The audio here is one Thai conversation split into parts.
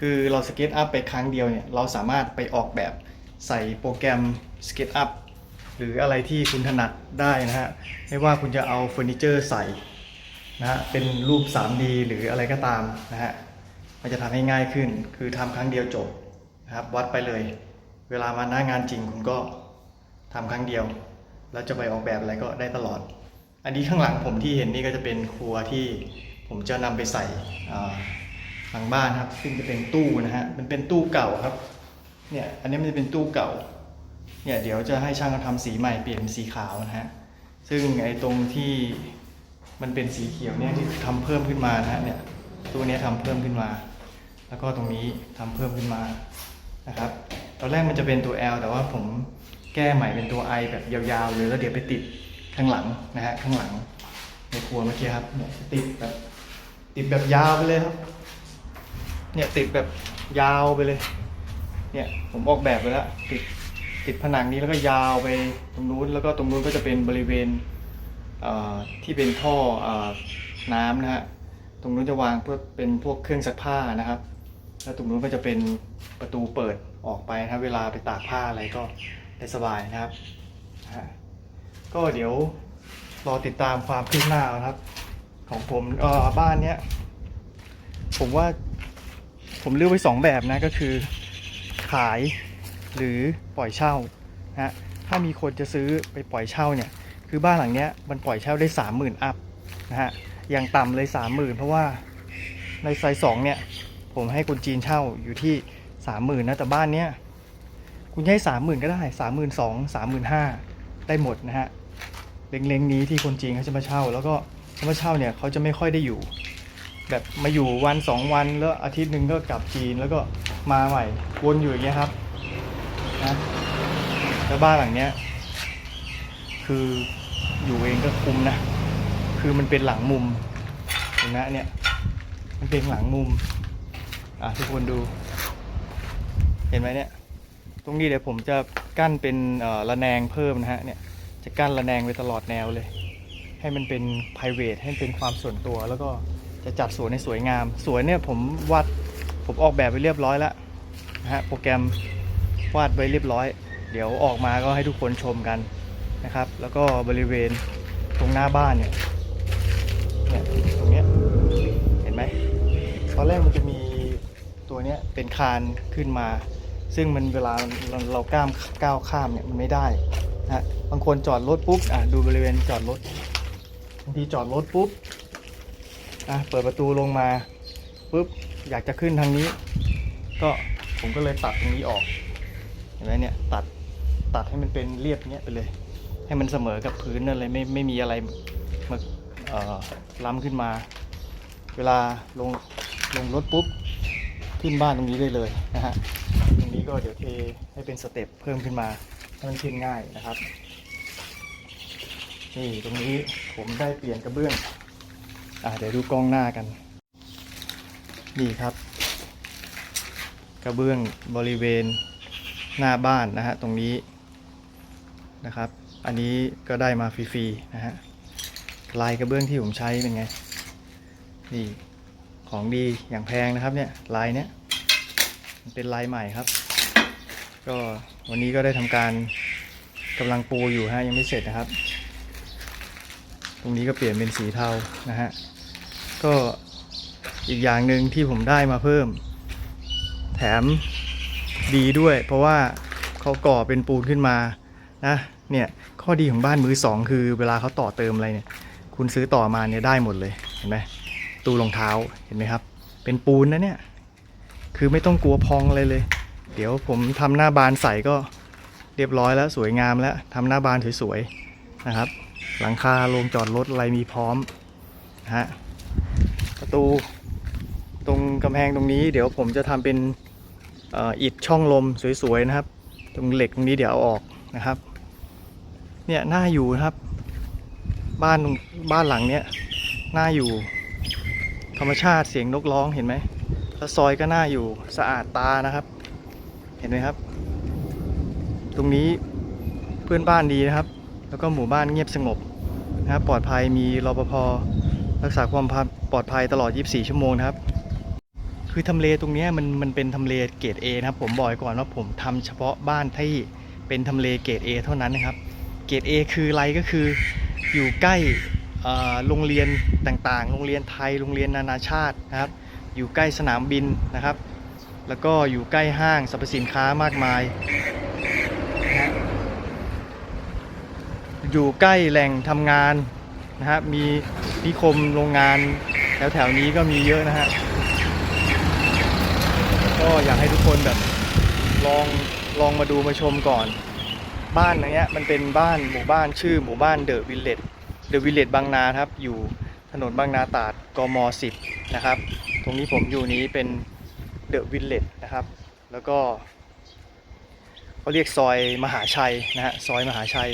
คือเราสเก็ตอัพไปครั้งเดียวเนี่ยเราสามารถไปออกแบบใส่โปรแกรมสเก็ตอัพหรืออะไรที่คุณถนัดได้นะฮะไม่ว่าคุณจะเอาเฟอร์นิเจอร์ใส่นะฮะเป็นรูป 3D หรืออะไรก็ตามนะฮะมันจะทำให้ง่ายขึ้น คือทำครั้งเดียวจบนะครับวัดไปเลย เวลามาหน้างานจริงคุณก็ทำครั้งเดียว แล้วจะไปออกแบบอะไรก็ได้ตลอด อันนี้ข้างหลังผมที่เห็นนี่ก็จะเป็นครัวที่ผมจะนำไปใส่อ่า หลังบ้านครับ ซึ่งจะเป็นตู้นะฮะมันเป็นตู้เก่าครับ เนี่ยอันนี้มันจะเป็นตู้เก่า เนี่ยเดี๋ยวจะให้ช่างเขาทำสีใหม่เปลี่ยนเป็นสีขาวนะฮะ ซึ่งไอ้ตรงที่มันเป็นสีเขียวเนี่ยที่ทำเพิ่มขึ้นมานะฮะเนี่ยตู้นี้ทำเพิ่มขึ้นมา แล้วก็ตรงนี้ทำเพิ่มขึ้นมานะครับ ตอนแรกมันจะเป็นตัว L แต่ว่าผมแก้ใหม่เป็นตัว I แบบยาวๆเลยแล้วเดี๋ยวไปติดข้างหลังนะฮะข้างหลังในครัวเมื่อกี้ครับเนี่ยติดแบบติดแบบยาวไปเลยครับ เนี่ยติดแบบยาวไปเลย เนี่ยผมออกแบบไปแล้วติดติดผนังนี้แล้วก็ยาวไปตรงนู้นแล้วก็ตรงนู้นก็จะเป็นบริเวณเที่เป็นท่ออน้ำนะฮะตรงนู้นจะวางเพื่อเป็นพวกเครื่องซักผ้านะครับ แล้วตรงนู้นก็จะเป็นประตูเปิดออกไปนะเวลาไปตากผ้าอะไรก็ได้สบายนะครับก็เดี๋ยวรอติดตามความคืบหน้านะครับ ของผมบ้านเนี้ยผมว่า ผมเลือกไว้สองแบบนะก็คือขายหรือปล่อยเช่านะฮะถ้ามีคนจะซื้อไปปล่อยเช่าเนี่ยคือบ้านหลังเนี้ยมันปล่อยเช่าได้สามหมื่นอัพนะฮะอย่างต่ำเลยสามหมื่นเพราะว่าในไซส์สองเนี่ยผมให้คนจีนเช่าอยู่ที่สามหมื่นนะแต่บ้านเนี้ยคุณให้สามหมื่นก็ได้สามหมื่นสองสามหมื่นห้าได้หมดนะฮะเล็งๆนี้ที่คนจีนเขาจะมาเช่า แล้วก็เขามาเช่าเนี่ยเขาจะไม่ค่อยได้อยู่ แบบมาอยู่วันสองวันแล้วอาทิตย์หนึ่งก็กลับจีนแล้วก็มาใหม่วนอยู่อย่างเงี้ยครับนะแล้วบ้านหลังเนี้ย คืออยู่เองก็คุ้มนะ คือมันเป็นหลังมุมเห็นไหมเนี่ย มันเป็นหลังมุม อะทุกคนดู เห็นไหมเนี่ย ตรงนี้เดี๋ยวผมจะกั้นเป็นระแนงเพิ่มนะฮะเนี่ยจะกั้นระแนงไปตลอดแนวเลย ให้มันเป็น p r i v a t ให้มันเป็นความส่วนตัวแล้วก็ จะจัดสวนในสวยงาม สวนเนี่ยผมวาดผมออกแบบไปเรียบร้อยแล้วนะฮะโปรแกรมวาดไว้เรียบร้อย เดี๋ยวออกมาก็ให้ทุกคนชมกันนะครับ แล้วก็บริเวณตรงหน้าบ้านเนี่ยเนี่ยตรงเนี้ยเห็นไหมตอนแรกมันจะมีตัวเนี้ยเป็นคานขึ้นมา ซึ่งมันเวลาเราเราก้ามก้าวข้ามเนี่ยมันไม่ได้นะฮะบางคนจอดรถปุ๊บอะดูบริเวณจอดรถบางทีจอดรถปุ๊บ อะเปิดประตูลงมาปุ๊บอยากจะขึ้นทางนี้ ก็ผมก็เลยตัดตรงนี้ออกเห็นไหมเนี่ยตัดตัดให้มันเป็นเรียบเนี้ยไปเลย ให้มันเสมอกับพื้นนั่นเลยไม่ไม่มีอะไรมาเอ่อล้ำขึ้นมา เวลาลงลงรถปุ๊บขึ้นบ้านตรงนี้ได้เลยนะฮะตรงนี้ก็เดี๋ยวเทให้เป็นสเต็ปเพิ่มขึ้นมาให้มันขึ้นง่ายนะครับนี่ตรงนี้ผมได้เปลี่ยนกระเบื้อง อะเดี๋ยวดูกล้องหน้ากัน นี่ครับ กระเบื้องบริเวณหน้าบ้านนะฮะตรงนี้นะครับ อันนี้ก็ได้มาฟรีๆนะฮะลายกระเบื้องที่ผมใช้เป็นไง นี่ของดีอย่างแพงนะครับเนี่ยลายเนี้ยมันเป็นลายใหม่ครับ ก็วันนี้ก็ได้ทำการกำลังปูอยู่ฮะยังไม่เสร็จนะครับ ตรงนี้ก็เปลี่ยนเป็นสีเทานะฮะ ก็อีกอย่างหนึ่งที่ผมได้มาเพิ่ม แถมดีด้วย เพราะว่าเขาก่อเป็นปูนขึ้นมานะเนี่ยข้อดีของบ้านมือสองคือเวลาเขาต่อเติมอะไรเนี่ย คุณซื้อต่อมาเนี่ยได้หมดเลยเห็นไหมตู้รองเท้าเห็นไหมครับ เป็นปูนนะเนี่ย คือไม่ต้องกลัวพองอะไรเลย เดี๋ยวผมทำหน้าบานใส่ก็เรียบร้อยแล้วสวยงามแล้วทำหน้าบานสวยๆนะครับ หลังคาโรงจอดรถอะไรมีพร้อมนะฮะ ประตู ตรงกำแพงตรงนี้ เดี๋ยวผมจะทำเป็นอิฐช่องลมสวยๆนะครับ ตรงเหล็กตรงนี้เดี๋ยวเอาออกนะครับ เนี่ยน่าอยู่นะครับ บ้านบ้านหลังเนี้ยน่าอยู่ ธรรมชาติเสียงนกร้องเห็นไหมแล้วซอยก็น่าอยู่สะอาดตานะครับ เห็นไหมครับ ตรงนี้เพื่อนบ้านดีนะครับ แล้วก็หมู่บ้านเงียบสงบนะครับปลอดภัยมีรปภ รักษาความปลอดภัยตลอด 24 ชั่วโมงนะครับ คือทำเลตรงนี้มันมันเป็นทำเลเกรด A นะครับ ผมบอกไว้ก่อนว่าผมทำเฉพาะบ้านที่เป็นทำเลเกรด A เท่านั้นนะครับ เกรด A คืออะไรก็คืออยู่ใกล้อ่อโรงเรียนต่างๆ โรงเรียนไทย โรงเรียนนานาชาตินะครับ อยู่ใกล้สนามบินนะครับ แล้วก็อยู่ใกล้ห้างสรรพสินค้ามากมายนะฮะอยู่ใกล้แหล่งทำงานนะครับ มี นิคมโรงงานแถวๆนี้ก็มีเยอะนะฮะ ก็อยากให้ทุกคนแบบลองลองมาดูมาชมก่อน บ้านเนี้ยมันเป็นบ้านหมู่บ้านชื่อหมู่บ้านเดอะวิลเลจเดอะวิลเลจบางนาครับ อยู่ถนนบางนาตราดกม 10 นะครับ ตรงนี้ผมอยู่นี้เป็นเดอะวิลเลจนะครับ แล้วก็เขาเรียกซอยมหาชัยนะฮะซอยมหาชัย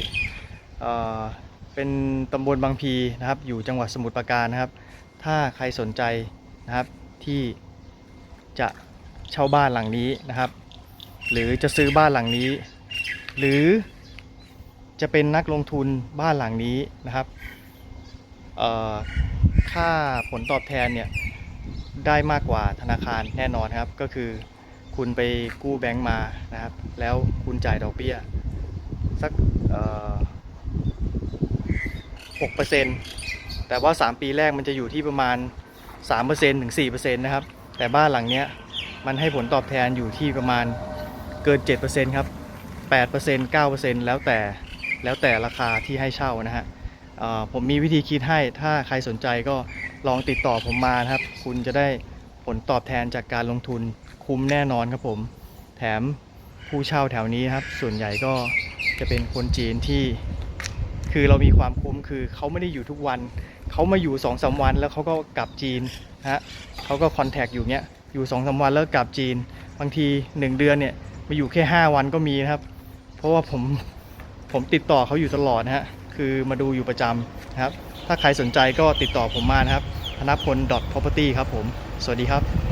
เป็นตำบลบางพีนะครับ อยู่จังหวัดสมุทรปราการนะครับ ถ้าใครสนใจนะครับที่จะเช่าบ้านหลังนี้นะครับ หรือจะซื้อบ้านหลังนี้ หรือจะเป็นนักลงทุนบ้านหลังนี้นะครับค่าผลตอบแทนเนี่ยได้มากกว่าธนาคารแน่นอนครับ ก็คือคุณไปกู้แบงก์มานะครับ แล้วคุณจ่ายดอกเบี้ยสักเปอ ร์เซ็นต์แต่ว่า 3 ปีแรกมันจะอยู่ที่ประมาณ 3%ถึง 4%นะครับ แต่บ้านหลังเนี้ยมันให้ผลตอบแทนอยู่ที่ประมาณเกิน 7%ครับ 8% 9%แล้วแต่แล้วแต่ราคาที่ให้เช่านะฮะผมมีวิธีคิดให้ถ้าใครสนใจก็ลองติดต่อผมมานะครับ คุณจะได้ผลตอบแทนจากการลงทุนคุ้มแน่นอนครับผม แถมผู้เช่าแถวนี้ครับ ส่วนใหญ่ก็จะเป็นคนจีนที่ คือเรามีความคุ้มคือเขาไม่ได้อยู่ทุกวัน เขามาอยู่2องสาวันแล้วเขาก็กลับจีนนะฮะเขาก็คอนแทคอยู่เนี้ยอยู่2องสาวันแล้วกลับจีน บางที 1 เดือนเนี่ยมาอยู่แค่ 5 วันก็มีนะครับ เพราะว่าผมผมติดต่อเขาอยู่ตลอดนะฮะคือมาดูอยู่ประจำนะครับ ถ้าใครสนใจก็ติดต่อผมมานะครับธนพล .property ครับผม สวัสดีครับ